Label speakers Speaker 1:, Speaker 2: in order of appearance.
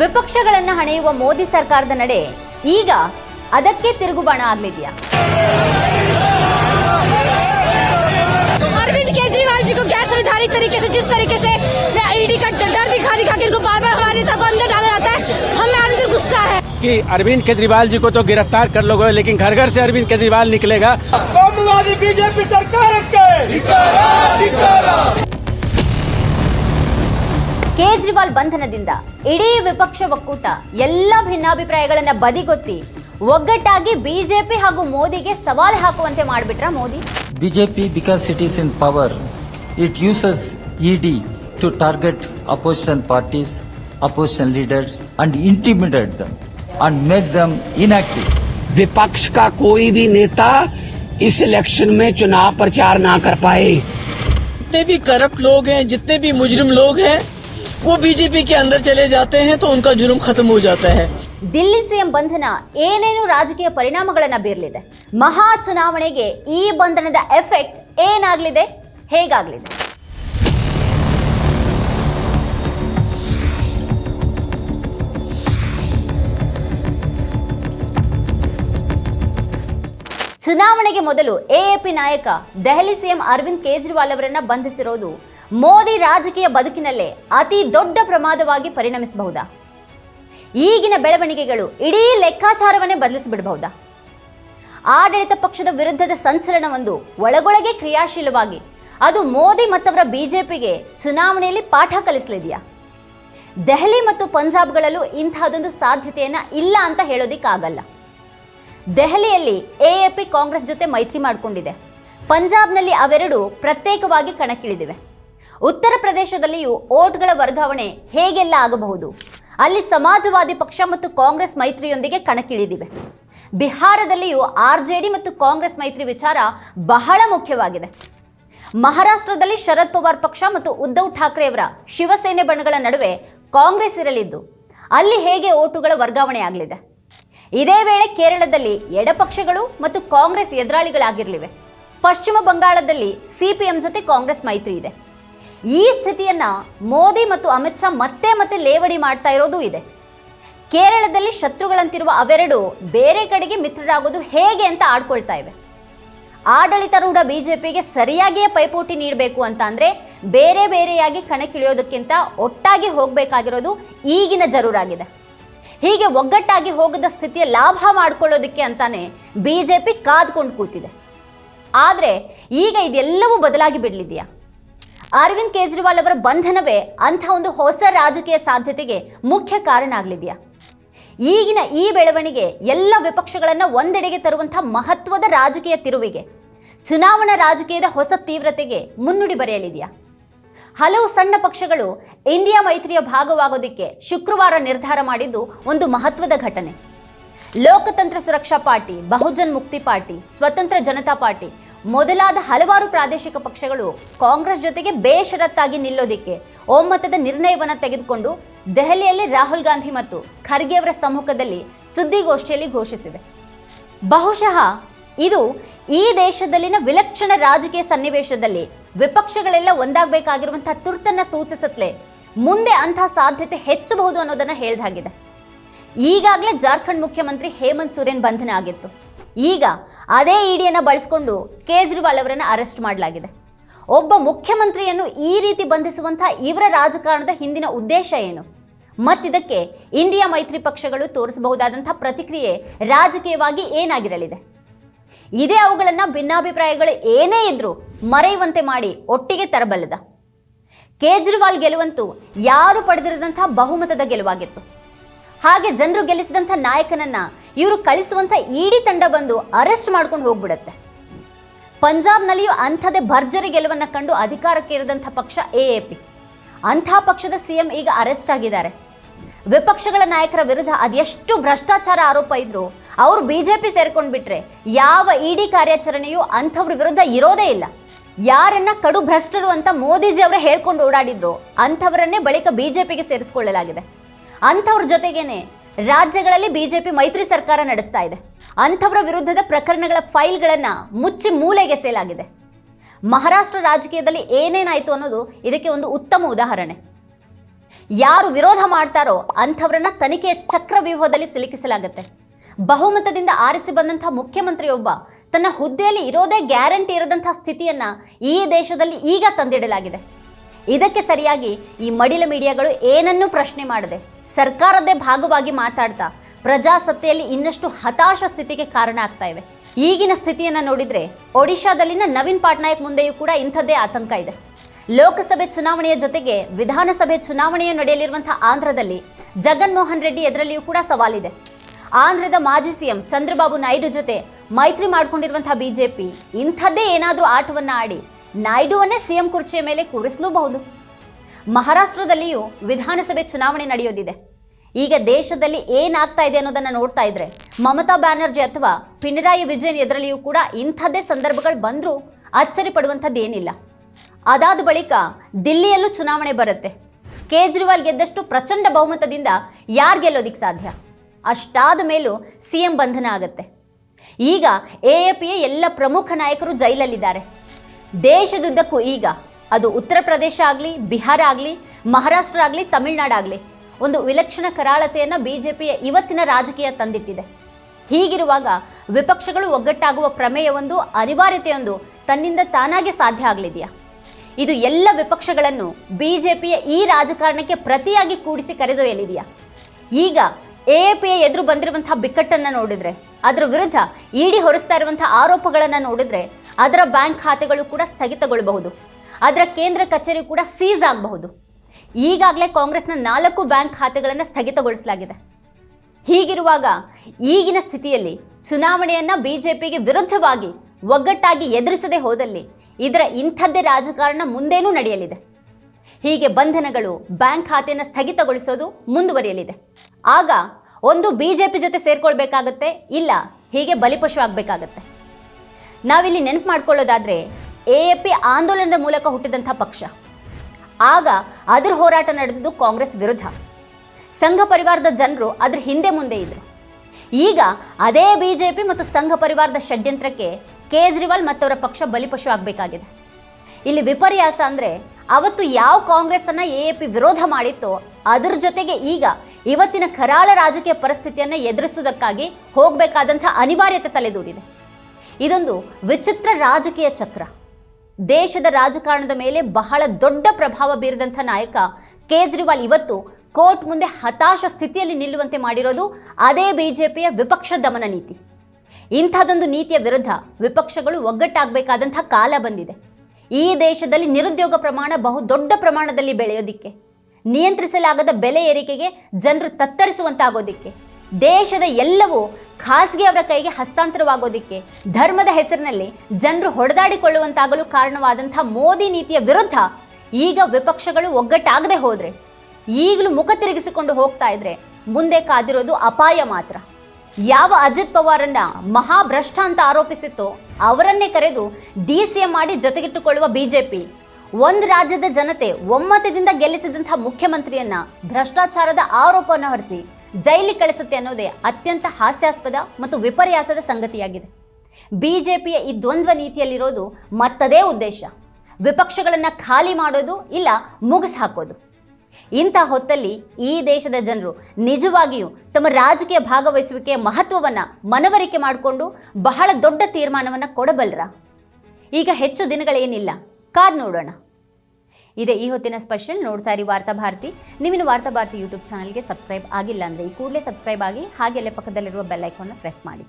Speaker 1: ವಿಪಕ್ಷಗಳನ್ನ ಹಣೆಯುವ ಮೋದಿ ಸರ್ಕಾರದ ನಡೆ ಈಗ ಅದಕ್ಕೆ ತಿರುಗುಬಾಣ ಆಗ್ಲಿದ್ಯಾ
Speaker 2: अरविंद केजरीवाल जी को क्या संवैधानिक तरीके से जिस तरीके से ईडी का डर दिखा दिखा के इनको बार बार हमारे नेता को अंदर डाला जाता है हमें अंदर गुस्सा है
Speaker 3: कि अरविंद केजरीवाल जी को तो गिरफ्तार कर लोगे लेकिन घर घर से अरविंद केजरीवाल निकलेगा
Speaker 4: ಕೋಮುವಾದಿ ಬಿಜೆಪಿ ಸರ್ಕಾರಕ್ಕೆ
Speaker 1: ಕೇಜ್ರಿವಾಲ್ ಬಂಧನದಿಂದ ಇಡೀ ವಿಪಕ್ಷ ಒಕ್ಕೂಟ ಎಲ್ಲ ಭಿನ್ನಾಭಿಪ್ರಾಯಗಳನ್ನ ಬದಿಗೊತ್ತಿ ಒಗ್ಗಟ್ಟಾಗಿ ಬಿಜೆಪಿ ಹಾಗೂ ಮೋದಿಗೆ ಸವಾಲು ಹಾಕುವಂತೆ ಮಾಡಿಬಿಟ್ರ Modi
Speaker 5: BJP, because it is in power, it uses ED to target opposition parties, opposition leaders, and intimidate them and make them inactive.
Speaker 6: विपक्ष का कोई भी नेता इस इलेक्शन में चुनाव प्रचार ना कर पाए
Speaker 4: जितने भी करप्ट लोग हैं जितने भी मुजरिम लोग हैं वो बीजेपी के अंदर चले जाते हैं तो उनका जुर्म खत्म हो जाता है
Speaker 1: ದಿಲ್ಲಿ ಸಿಎಂ ಬಂಧನ ಏನೇನು ರಾಜಕೀಯ ಪರಿಣಾಮಗಳನ್ನ ಬೀರಲಿದೆ ಮಹಾ ಚುನಾವಣೆಗೆ ಈ ಬಂಧನದ ಎಫೆಕ್ಟ್ ಏನಾಗ್ಲಿದೆ ಹೇಗಾಗ್ಲಿದೆ ಚುನಾವಣೆಗೆ ಮೊದಲು ಎಎಪಿ ನಾಯಕ ದೆಹಲಿ ಸಿಎಂ ಅರವಿಂದ್ ಕೇಜ್ರಿವಾಲ್ ಅವರನ್ನ ಬಂಧಿಸಿರೋದು ಮೋದಿ ರಾಜಕೀಯ ಬದುಕಿನಲ್ಲೇ ಅತಿ ದೊಡ್ಡ ಪ್ರಮಾದವಾಗಿ ಪರಿಣಮಿಸಬಹುದಾ? ಈಗಿನ ಬೆಳವಣಿಗೆಗಳು ಇಡೀ ಲೆಕ್ಕಾಚಾರವನ್ನೇ ಬದಲಿಸಿಬಿಡಬಹುದಾ? ಆಡಳಿತ ಪಕ್ಷದ ವಿರುದ್ಧದ ಸಂಚಲನವೊಂದು ಒಳಗೊಳಗೆ ಕ್ರಿಯಾಶೀಲವಾಗಿ ಅದು ಮೋದಿ ಮತ್ತವರ ಬಿಜೆಪಿಗೆ ಚುನಾವಣೆಯಲ್ಲಿ ಪಾಠ ಕಲಿಸಲಿದೆಯಾ? ದೆಹಲಿ ಮತ್ತು ಪಂಜಾಬ್ಗಳಲ್ಲೂ ಇಂತಹದೊಂದು ಸಾಧ್ಯತೆಯನ್ನ ಇಲ್ಲ ಅಂತ ಹೇಳೋದಿಕ್ಕಾಗಲ್ಲ. ದೆಹಲಿಯಲ್ಲಿ ಎಎಪಿ ಕಾಂಗ್ರೆಸ್ ಜೊತೆ ಮೈತ್ರಿ ಮಾಡಿಕೊಂಡಿದೆ. ಪಂಜಾಬ್ನಲ್ಲಿ ಅವೆರಡು ಪ್ರತ್ಯೇಕವಾಗಿ ಕಣಕ್ಕಿಳಿದಿವೆ. ಉತ್ತರ ಪ್ರದೇಶದಲ್ಲಿಯೂ ಓಟ್ಗಳ ವರ್ಗಾವಣೆ ಹೇಗೆಲ್ಲ ಆಗಬಹುದು? ಅಲ್ಲಿ ಸಮಾಜವಾದಿ ಪಕ್ಷ ಮತ್ತು ಕಾಂಗ್ರೆಸ್ ಮೈತ್ರಿಯೊಂದಿಗೆ ಕಣಕ್ಕಿಳಿದಿವೆ. ಬಿಹಾರದಲ್ಲಿಯೂ ಆರ್ಜೆಡಿ ಮತ್ತು ಕಾಂಗ್ರೆಸ್ ಮೈತ್ರಿ ವಿಚಾರ ಬಹಳ ಮುಖ್ಯವಾಗಿದೆ. ಮಹಾರಾಷ್ಟ್ರದಲ್ಲಿ ಶರದ್ ಪವಾರ್ ಪಕ್ಷ ಮತ್ತು ಉದ್ಧವ್ ಠಾಕ್ರೆಯವರ ಶಿವಸೇನೆ ಬಣಗಳ ನಡುವೆ ಕಾಂಗ್ರೆಸ್ ಇರಲಿದ್ದು, ಅಲ್ಲಿ ಹೇಗೆ ಓಟುಗಳ ವರ್ಗಾವಣೆ ಆಗಲಿದೆ? ಇದೇ ವೇಳೆ ಕೇರಳದಲ್ಲಿ ಎಡಪಕ್ಷಗಳು ಮತ್ತು ಕಾಂಗ್ರೆಸ್ ಎದುರಾಳಿಗಳಾಗಿರಲಿವೆ. ಪಶ್ಚಿಮ ಬಂಗಾಳದಲ್ಲಿ ಸಿಪಿಎಂ ಜೊತೆ ಕಾಂಗ್ರೆಸ್ ಮೈತ್ರಿ ಇದೆ. ಈ ಸ್ಥಿತಿಯನ್ನ ಮೋದಿ ಮತ್ತು ಅಮಿತ್ ಶಾ ಮತ್ತೆ ಮತ್ತೆ ಲೇವಡಿ ಮಾಡ್ತಾ ಇರೋದು ಇದೆ. ಕೇರಳದಲ್ಲಿ ಶತ್ರುಗಳಂತಿರುವ ಅವೆರಡು ಬೇರೆ ಕಡೆಗೆ ಮಿತ್ರರಾಗೋದು ಹೇಗೆ ಅಂತ ಆಡ್ಕೊಳ್ತಾ ಇವೆ. ಆಡಳಿತಾರೂಢ ಬಿಜೆಪಿಗೆ ಸರಿಯಾಗಿಯೇ ಪೈಪೋಟಿ ನೀಡಬೇಕು ಅಂತ ಅಂದ್ರೆ ಬೇರೆ ಬೇರೆಯಾಗಿ ಕಣಕ್ಕಿಳಿಯೋದಕ್ಕಿಂತ ಒಟ್ಟಾಗಿ ಹೋಗಬೇಕಾಗಿರೋದು ಈಗಿನ ಜರೂರಾಗಿದೆ. ಹೀಗೆ ಒಗ್ಗಟ್ಟಾಗಿ ಹೋಗದ ಸ್ಥಿತಿಯ ಲಾಭ ಮಾಡ್ಕೊಳ್ಳೋದಕ್ಕೆ ಅಂತಾನೆ ಬಿಜೆಪಿ ಕಾದ್ಕೊಂಡು ಕೂತಿದೆ. ಆದರೆ ಈಗ ಇದೆಲ್ಲವೂ ಬದಲಾಗಿ ಬಿಡಲಿದೆಯಾ? ಅರವಿಂದ್ ಕೇಜ್ರಿವಾಲ್ ಅವರ ಬಂಧನವೇ ಅಂಥ ಒಂದು ಹೊಸ ರಾಜಕೀಯ ಸಾಧ್ಯತೆಗೆ ಮುಖ್ಯ ಕಾರಣ ಆಗಲಿದೆಯಾ ಈಗಿನ ಈ ಬೆಳವಣಿಗೆ ಎಲ್ಲ ವಿಪಕ್ಷಗಳನ್ನು ಒಂದೆಡೆಗೆ ತರುವಂಥ ಮಹತ್ವದ ರಾಜಕೀಯ ತಿರುವಿಗೆ, ಚುನಾವಣಾ ರಾಜಕೀಯದ ಹೊಸ ತೀವ್ರತೆಗೆ ಮುನ್ನುಡಿ ಬರೆಯಲಿದೆಯಾ? ಹಲವು ಸಣ್ಣ ಪಕ್ಷಗಳು ಇಂಡಿಯಾ ಮೈತ್ರಿಯ ಭಾಗವಾಗೋದಕ್ಕೆ ಶುಕ್ರವಾರ ನಿರ್ಧಾರ ಮಾಡಿದ್ದು ಒಂದು ಮಹತ್ವದ ಘಟನೆ. ಲೋಕತಂತ್ರ ಸುರಕ್ಷಾ ಪಾರ್ಟಿ, ಬಹುಜನ್ ಮುಕ್ತಿ ಪಾರ್ಟಿ, ಸ್ವತಂತ್ರ ಜನತಾ ಪಾರ್ಟಿ ಮೊದಲಾದ ಹಲವಾರು ಪ್ರಾದೇಶಿಕ ಪಕ್ಷಗಳು ಕಾಂಗ್ರೆಸ್ ಜೊತೆಗೆ ಬೇಷರತ್ತಾಗಿ ನಿಲ್ಲೋದಿಕ್ಕೆ ಒಮ್ಮತದ ನಿರ್ಣಯವನ್ನು ತೆಗೆದುಕೊಂಡು ದೆಹಲಿಯಲ್ಲಿ ರಾಹುಲ್ ಗಾಂಧಿ ಮತ್ತು ಖರ್ಗೆ ಅವರ ಸಮ್ಮುಖದಲ್ಲಿ ಸುದ್ದಿಗೋಷ್ಠಿಯಲ್ಲಿ ಘೋಷಿಸಿದೆ ಬಹುಶಃ ಇದು ಈ ದೇಶದಲ್ಲಿನ ವಿಲಕ್ಷಣ ರಾಜಕೀಯ ಸನ್ನಿವೇಶದಲ್ಲಿ ವಿಪಕ್ಷಗಳೆಲ್ಲ ಒಂದಾಗಬೇಕಾಗಿರುವಂತಹ ತುರ್ತನ್ನ ಸೂಚಿಸುತ್ತಲೇ ಮುಂದೆ ಅಂತಹ ಸಾಧ್ಯತೆ ಹೆಚ್ಚಬಹುದು ಅನ್ನೋದನ್ನ ಹೇಳ್ದಾಗಿದೆ. ಈಗಾಗಲೇ ಜಾರ್ಖಂಡ್ ಮುಖ್ಯಮಂತ್ರಿ ಹೇಮಂತ್ ಸೊರೇನ್ ಬಂಧನ ಆಗಿತ್ತು. ಈಗ ಅದೇ ಇಡಿಯನ್ನು ಬಳಸಿಕೊಂಡು ಕೇಜ್ರಿವಾಲ್ ಅವರನ್ನು ಅರೆಸ್ಟ್ ಮಾಡಲಾಗಿದೆ. ಒಬ್ಬ ಮುಖ್ಯಮಂತ್ರಿಯನ್ನು ಈ ರೀತಿ ಬಂಧಿಸುವಂತಹ ಇವರ ರಾಜಕಾರಣದ ಹಿಂದಿನ ಉದ್ದೇಶ ಏನು? ಮತ್ತಿದಕ್ಕೆ ಇಂಡಿಯಾ ಮೈತ್ರಿ ಪಕ್ಷಗಳು ತೋರಿಸಬಹುದಾದಂಥ ಪ್ರತಿಕ್ರಿಯೆ ರಾಜಕೀಯವಾಗಿ ಏನಾಗಿರಲಿದೆ? ಇದೇ ಅವುಗಳನ್ನು ಭಿನ್ನಾಭಿಪ್ರಾಯಗಳು ಏನೇ ಇದ್ರೂ ಮರೆಯುವಂತೆ ಮಾಡಿ ಒಟ್ಟಿಗೆ ತರಬಲ್ಲದ. ಕೇಜ್ರಿವಾಲ್ ಗೆಲುವಂತೂ ಯಾರು ಪಡೆದಿರದಂಥ ಬಹುಮತದ ಗೆಲುವಾಗಿತ್ತು? ಹಾಗೆ ಜನರು ಗೆಲ್ಲಿಸಿದಂಥ ನಾಯಕನನ್ನ ಇವರು ಕಳಿಸುವಂಥ ಇಡಿ ತಂಡ ಬಂದು ಅರೆಸ್ಟ್ ಮಾಡ್ಕೊಂಡು ಹೋಗ್ಬಿಡುತ್ತೆ. ಪಂಜಾಬ್ನಲ್ಲಿಯೂ ಅಂಥದೇ ಭರ್ಜರಿ ಗೆಲುವನ್ನು ಕಂಡು ಅಧಿಕಾರಕ್ಕೆ ಇರದಂಥ ಪಕ್ಷ ಎ ಎ ಪಿ ಅಂಥ ಪಕ್ಷದ ಸಿ ಎಂ ಈಗ ಅರೆಸ್ಟ್ ಆಗಿದ್ದಾರೆ. ವಿಪಕ್ಷಗಳ ನಾಯಕರ ವಿರುದ್ಧ ಅದೆಷ್ಟು ಭ್ರಷ್ಟಾಚಾರ ಆರೋಪ ಇದ್ರು ಅವರು ಬಿ ಜೆ ಸೇರ್ಕೊಂಡು ಬಿಟ್ರೆ ಯಾವ ಇಡಿ ಕಾರ್ಯಾಚರಣೆಯು ಅಂಥವ್ರ ವಿರುದ್ಧ ಇರೋದೇ ಇಲ್ಲ. ಯಾರನ್ನ ಕಡು ಭ್ರಷ್ಟರು ಅಂತ ಮೋದಿಜಿ ಅವರೇ ಹೇಳ್ಕೊಂಡು ಓಡಾಡಿದ್ರು ಅಂಥವರನ್ನೇ ಬಳಿಕ ಬಿಜೆಪಿಗೆ ಸೇರಿಸಿಕೊಳ್ಳಲಾಗಿದೆ. ಅಂಥವ್ರ ಜೊತೆಗೇನೆ ರಾಜ್ಯಗಳಲ್ಲಿ ಬಿಜೆಪಿ ಮೈತ್ರಿ ಸರ್ಕಾರ ನಡೆಸ್ತಾ ಇದೆ. ಅಂಥವರ ವಿರುದ್ಧದ ಪ್ರಕರಣಗಳ ಫೈಲ್ಗಳನ್ನು ಮುಚ್ಚಿ ಮೂಲೆಗೆ ಸೇಲಾಗಿದೆ ಮಹಾರಾಷ್ಟ್ರ ರಾಜಕೀಯದಲ್ಲಿ ಏನೇನಾಯಿತು ಅನ್ನೋದು ಇದಕ್ಕೆ ಒಂದು ಉತ್ತಮ ಉದಾಹರಣೆ. ಯಾರು ವಿರೋಧ ಮಾಡ್ತಾರೋ ಅಂಥವ್ರನ್ನ ತನಿಖೆಯ ಚಕ್ರವ್ಯೂಹದಲ್ಲಿ ಸಿಲುಕಿಸಲಾಗುತ್ತೆ. ಬಹುಮತದಿಂದ ಆರಿಸಿ ಬಂದಂಥ ಮುಖ್ಯಮಂತ್ರಿಯೊಬ್ಬ ತನ್ನ ಹುದ್ದೆಯಲ್ಲಿ ಇರೋದೇ ಗ್ಯಾರಂಟಿ ಇರದಂತಹ ಸ್ಥಿತಿಯನ್ನ ಈ ದೇಶದಲ್ಲಿ ಈಗ ತಂದಿಡಲಾಗಿದೆ. ಇದಕ್ಕೆ ಸರಿಯಾಗಿ ಈ ಮಡಿಲ ಮೀಡಿಯಾಗಳು ಏನನ್ನೂ ಪ್ರಶ್ನೆ ಮಾಡದೆ ಸರ್ಕಾರದ್ದೇ ಭಾಗವಾಗಿ ಮಾತಾಡ್ತಾ ಪ್ರಜಾಸತ್ತೆಯಲ್ಲಿ ಇನ್ನಷ್ಟು ಹತಾಶ ಸ್ಥಿತಿಗೆ ಕಾರಣ ಆಗ್ತಾ ಇವೆ. ಈಗಿನ ಸ್ಥಿತಿಯನ್ನು ನೋಡಿದರೆ ಒಡಿಶಾದಲ್ಲಿನ ನವೀನ್ ಪಟ್ನಾಯಕ್ ಮುಂದೆಯೂ ಕೂಡ ಇಂಥದ್ದೇ ಆತಂಕ ಇದೆ. ಲೋಕಸಭೆ ಚುನಾವಣೆಯ ಜೊತೆಗೆ ವಿಧಾನಸಭೆ ಚುನಾವಣೆಯು ನಡೆಯಲಿರುವಂತಹ ಆಂಧ್ರದಲ್ಲಿ ಜಗನ್ಮೋಹನ್ ರೆಡ್ಡಿ ಎದುರಲ್ಲಿಯೂ ಕೂಡ ಸವಾಲಿದೆ. ಆಂಧ್ರದ ಮಾಜಿ ಸಿಎಂ ಚಂದ್ರಬಾಬು ನಾಯ್ಡು ಜೊತೆ ಮೈತ್ರಿ ಮಾಡಿಕೊಂಡಿರುವಂತಹ ಬಿಜೆಪಿ ಇಂಥದ್ದೇ ಏನಾದರೂ ಆಟವನ್ನು ಆಡಿ ನಾಯ್ಡುವನ್ನೇ ಸಿಎಂ ಕುರ್ಚಿಯ ಮೇಲೆ ಕೂರಿಸಲೂಬಹುದು. ಮಹಾರಾಷ್ಟ್ರದಲ್ಲಿಯೂ ವಿಧಾನಸಭೆ ಚುನಾವಣೆ ನಡೆಯೋದಿದೆ. ಈಗ ದೇಶದಲ್ಲಿ ಏನಾಗ್ತಾ ಇದೆ ಅನ್ನೋದನ್ನು ನೋಡ್ತಾ ಇದ್ರೆ ಮಮತಾ ಬ್ಯಾನರ್ಜಿ ಅಥವಾ ಪಿಣರಾಯಿ ವಿಜಯನ್ ಎದುರಲ್ಲಿಯೂ ಕೂಡ ಇಂಥದ್ದೇ ಸಂದರ್ಭಗಳು ಬಂದರೂ ಅಚ್ಚರಿ ಪಡುವಂಥದ್ದು ಏನಿಲ್ಲ. ಅದಾದ ಬಳಿಕ ದಿಲ್ಲಿಯಲ್ಲೂ ಚುನಾವಣೆ ಬರುತ್ತೆ. ಕೇಜ್ರಿವಾಲ್ ಗೆದ್ದಷ್ಟು ಪ್ರಚಂಡ ಬಹುಮತದಿಂದ ಯಾರು ಗೆಲ್ಲೋದಿಕ್ಕೆ ಸಾಧ್ಯ? ಅಷ್ಟಾದ ಮೇಲೂ ಸಿಎಂ ಬಂಧನ ಆಗುತ್ತೆ. ಈಗ ಎ ಎ ಪಿಯ ಎಲ್ಲ ಪ್ರಮುಖ ನಾಯಕರು ಜೈಲಲ್ಲಿದ್ದಾರೆ. ದೇಶದುದ್ದಕ್ಕೂ ಈಗ ಅದು ಉತ್ತರ ಪ್ರದೇಶ ಆಗಲಿ, ಬಿಹಾರ ಆಗಲಿ, ಮಹಾರಾಷ್ಟ್ರ ಆಗಲಿ ತಮಿಳುನಾಡಾಗಲಿ ಒಂದು ವಿಲಕ್ಷಣ ಕರಾಳತೆಯನ್ನು ಬಿ ಜೆ ಪಿಯ ಇವತ್ತಿನ ರಾಜಕೀಯ ತಂದಿಟ್ಟಿದೆ. ಹೀಗಿರುವಾಗ ವಿಪಕ್ಷಗಳು ಒಗ್ಗಟ್ಟಾಗುವ ಪ್ರಮೇಯವೊಂದು, ಅನಿವಾರ್ಯತೆಯೊಂದು ತನ್ನಿಂದ ತಾನಾಗೆ ಸಾಧ್ಯ ಆಗಲಿದೆಯಾ? ಇದು ಎಲ್ಲ ವಿಪಕ್ಷಗಳನ್ನು ಬಿ ಜೆ ಪಿಯ ಈ ರಾಜಕಾರಣಕ್ಕೆ ಪ್ರತಿಯಾಗಿ ಕೂಡಿಸಿ ಕರೆದೊಯ್ಯಲಿದೆಯಾ? ಈಗ ಎ ಪಿಯ ಎದುರು ಬಂದಿರುವಂತಹ ಬಿಕ್ಕಟ್ಟನ್ನು ನೋಡಿದ್ರೆ ಅದರ ವಿರುದ್ಧ ಇಡಿ ಹೊರಿಸ್ತಾ ಇರುವಂತಹ ಆರೋಪಗಳನ್ನು ನೋಡಿದ್ರೆ ಅದರ ಬ್ಯಾಂಕ್ ಖಾತೆಗಳು ಕೂಡ ಸ್ಥಗಿತಗೊಳ್ಳಬಹುದು. ಅದರ ಕೇಂದ್ರ ಕಚೇರಿ ಕೂಡ ಸೀಸ್ ಆಗಬಹುದು. ಈಗಾಗಲೇ ಕಾಂಗ್ರೆಸ್ನ ನಾಲ್ಕು ಬ್ಯಾಂಕ್ ಖಾತೆಗಳನ್ನು ಸ್ಥಗಿತಗೊಳಿಸಲಾಗಿದೆ. ಹೀಗಿರುವಾಗ ಈಗಿನ ಸ್ಥಿತಿಯಲ್ಲಿ ಚುನಾವಣೆಯನ್ನ ಬಿಜೆಪಿಗೆ ವಿರುದ್ಧವಾಗಿ ಒಗ್ಗಟ್ಟಾಗಿ ಎದುರಿಸದೆ ಹೋದಲ್ಲಿ ಇದರ ಇಂಥದ್ದೇ ರಾಜಕಾರಣ ಮುಂದೇನೂ ನಡೆಯಲಿದೆ. ಹೀಗೆ ಬಂಧನಗಳು ಬ್ಯಾಂಕ್ ಖಾತೆಯನ್ನು ಸ್ಥಗಿತಗೊಳಿಸೋದು ಮುಂದುವರಿಯಲಿದೆ. ಆಗ ಒಂದು ಬಿಜೆಪಿ ಜೊತೆ ಸೇರ್ಕೊಳ್ಬೇಕಾಗತ್ತೆ, ಇಲ್ಲ, ಹೀಗೆ ಬಲಿಪಶು ಆಗಬೇಕಾಗತ್ತೆ ನಾವಿಲ್ಲಿ ನೆನಪು ಮಾಡ್ಕೊಳ್ಳೋದಾದರೆ, ಎ ಎ ಪಿ ಆಂದೋಲನದ ಮೂಲಕ ಹುಟ್ಟಿದಂಥ ಪಕ್ಷ. ಆಗ ಅದರ ಹೋರಾಟ ನಡೆದಿದ್ದು ಕಾಂಗ್ರೆಸ್ ವಿರುದ್ಧ. ಸಂಘ ಪರಿವಾರದ ಜನರು ಅದ್ರ ಹಿಂದೆ ಮುಂದೆ ಇದ್ದರು ಈಗ ಅದೇ ಬಿ ಜೆ ಪಿ ಮತ್ತು ಸಂಘ ಪರಿವಾರದ ಷಡ್ಯಂತ್ರಕ್ಕೆ ಕೇಜ್ರಿವಾಲ್ ಮತ್ತವರ ಪಕ್ಷ ಬಲಿಪಶು ಆಗಬೇಕಾಗಿದೆ ಇಲ್ಲಿ ವಿಪರ್ಯಾಸ ಅಂದ್ರೆ ಅವತ್ತು ಯಾವ ಕಾಂಗ್ರೆಸ್ ಅನ್ನ ಎ ಪಿ ವಿರೋಧ ಮಾಡಿತ್ತೋ ಅದರ ಜೊತೆಗೆ ಈಗ ಇವತ್ತಿನ ಕರಾಳ ರಾಜಕೀಯ ಪರಿಸ್ಥಿತಿಯನ್ನು ಎದುರಿಸುವುದಕ್ಕಾಗಿ ಹೋಗಬೇಕಾದಂಥ ಅನಿವಾರ್ಯತೆ ತಲೆದೂರಿದೆ. ಇದೊಂದು ವಿಚಿತ್ರ ರಾಜಕೀಯ ಚಕ್ರ. ದೇಶದ ರಾಜಕಾರಣದ ಮೇಲೆ ಬಹಳ ದೊಡ್ಡ ಪ್ರಭಾವ ಬೀರಿದಂಥ ನಾಯಕ ಕೇಜ್ರಿವಾಲ್ ಇವತ್ತು ಕೋರ್ಟ್ ಮುಂದೆ ಹತಾಶ ಸ್ಥಿತಿಯಲ್ಲಿ ನಿಲ್ಲುವಂತೆ ಮಾಡಿರೋದು ಅದೇ ಬಿಜೆಪಿಯ ವಿಪಕ್ಷ ದಮನ ನೀತಿ. ಇಂಥದ್ದೊಂದು ನೀತಿಯ ವಿರುದ್ಧ ವಿಪಕ್ಷಗಳು ಒಗ್ಗಟ್ಟಾಗಬೇಕಾದಂಥ ಕಾಲ ಬಂದಿದೆ. ಈ ದೇಶದಲ್ಲಿ ನಿರುದ್ಯೋಗ ಪ್ರಮಾಣ ಬಹು ದೊಡ್ಡ ಪ್ರಮಾಣದಲ್ಲಿ ಬೆಳೆಯೋದಿಕ್ಕೆ, ನಿಯಂತ್ರಿಸಲಾಗದ ಬೆಲೆ ಏರಿಕೆಗೆ ಜನರು ತತ್ತರಿಸುವಂತಾಗೋದಿಕ್ಕೆ, ದೇಶದ ಎಲ್ಲವೂ ಖಾಸಗಿ ಅವರ ಕೈಗೆ ಹಸ್ತಾಂತರವಾಗೋದಿಕ್ಕೆ, ಧರ್ಮದ ಹೆಸರಿನಲ್ಲಿ ಜನರು ಹೊಡೆದಾಡಿಕೊಳ್ಳುವಂತಾಗಲು ಕಾರಣವಾದಂಥ ಮೋದಿ ನೀತಿಯ ವಿರುದ್ಧ ಈಗ ವಿಪಕ್ಷಗಳು ಒಗ್ಗಟ್ಟಾಗದೆ ಹೋದರೆ, ಈಗಲೂ ಮುಖ ತಿರುಗಿಸಿಕೊಂಡು ಹೋಗ್ತಾ ಇದ್ರೆ ಮುಂದೆ ಕಾದಿರೋದು ಅಪಾಯ ಮಾತ್ರ. ಯಾವ ಅಜಿತ್ ಪವಾರನ್ನ ಮಹಾಭ್ರಷ್ಟ ಅಂತ ಆರೋಪಿಸಿತ್ತೋ ಅವರನ್ನೇ ಕರೆದು ಡಿ ಸಿ ಎಂ ಮಾಡಿ ಜೊತೆಗಿಟ್ಟುಕೊಳ್ಳುವ ಬಿಜೆಪಿ. ಒಂದು ರಾಜ್ಯದ ಜನತೆ ಒಮ್ಮತದಿಂದ ಗೆಲ್ಲಿಸಿದಂಥ ಮುಖ್ಯಮಂತ್ರಿಯನ್ನ ಭ್ರಷ್ಟಾಚಾರದ ಆರೋಪವನ್ನು ಹೊರಿಸಿ ಜೈಲಿಗೆ ಕಳಿಸುತ್ತೆ ಅನ್ನೋದೇ ಅತ್ಯಂತ ಹಾಸ್ಯಾಸ್ಪದ ಮತ್ತು ವಿಪರ್ಯಾಸದ ಸಂಗತಿಯಾಗಿದೆ. ಬಿಜೆಪಿಯ ಈ ದ್ವಂದ್ವ ನೀತಿಯಲ್ಲಿರೋದು ಮತ್ತದೇ ಉದ್ದೇಶ. ವಿಪಕ್ಷಗಳನ್ನ ಖಾಲಿ ಮಾಡೋದು ಇಲ್ಲ ಮುಗಿಸ್ ಹಾಕೋದು ಇಂಥ ಹೊತ್ತಲ್ಲಿ ಈ ದೇಶದ ಜನರು ನಿಜವಾಗಿಯೂ ತಮ್ಮ ರಾಜಕೀಯ ಭಾಗವಹಿಸುವಿಕೆಯ ಮಹತ್ವವನ್ನು ಮನವರಿಕೆ ಮಾಡಿಕೊಂಡು ಬಹಳ ದೊಡ್ಡ ತೀರ್ಮಾನವನ್ನು ಕೊಡಬಲ್ಲರ ಈಗ ಹೆಚ್ಚು ದಿನಗಳೇನಿಲ್ಲ, ಕಾದ್ ನೋಡೋಣ. ಇದೆ ಈ ಹೊತ್ತಿನ ಸ್ಪೆಷಲ್ ನೋಡ್ತಾ ಇರಿ ವಾರ್ತಾ ಭಾರತಿ. ನೀವಿನ್ನು ವಾರ್ತಾ ಭಾರತಿ ಯೂಟ್ಯೂಬ್ ಚಾನಲ್ಗೆ ಸಬ್ಸ್ಕ್ರೈಬ್ ಆಗಿಲ್ಲ ಅಂದರೆ ಈ ಕೂಡಲೇ ಸಬ್ಸ್ಕ್ರೈಬ್ ಆಗಿ ಹಾಗೆಲ್ಲೇ ಪಕ್ಕದಲ್ಲಿರುವ ಬೆಲ್ ಐಕಾನ್ನ ಪ್ರೆಸ್ ಮಾಡಿ.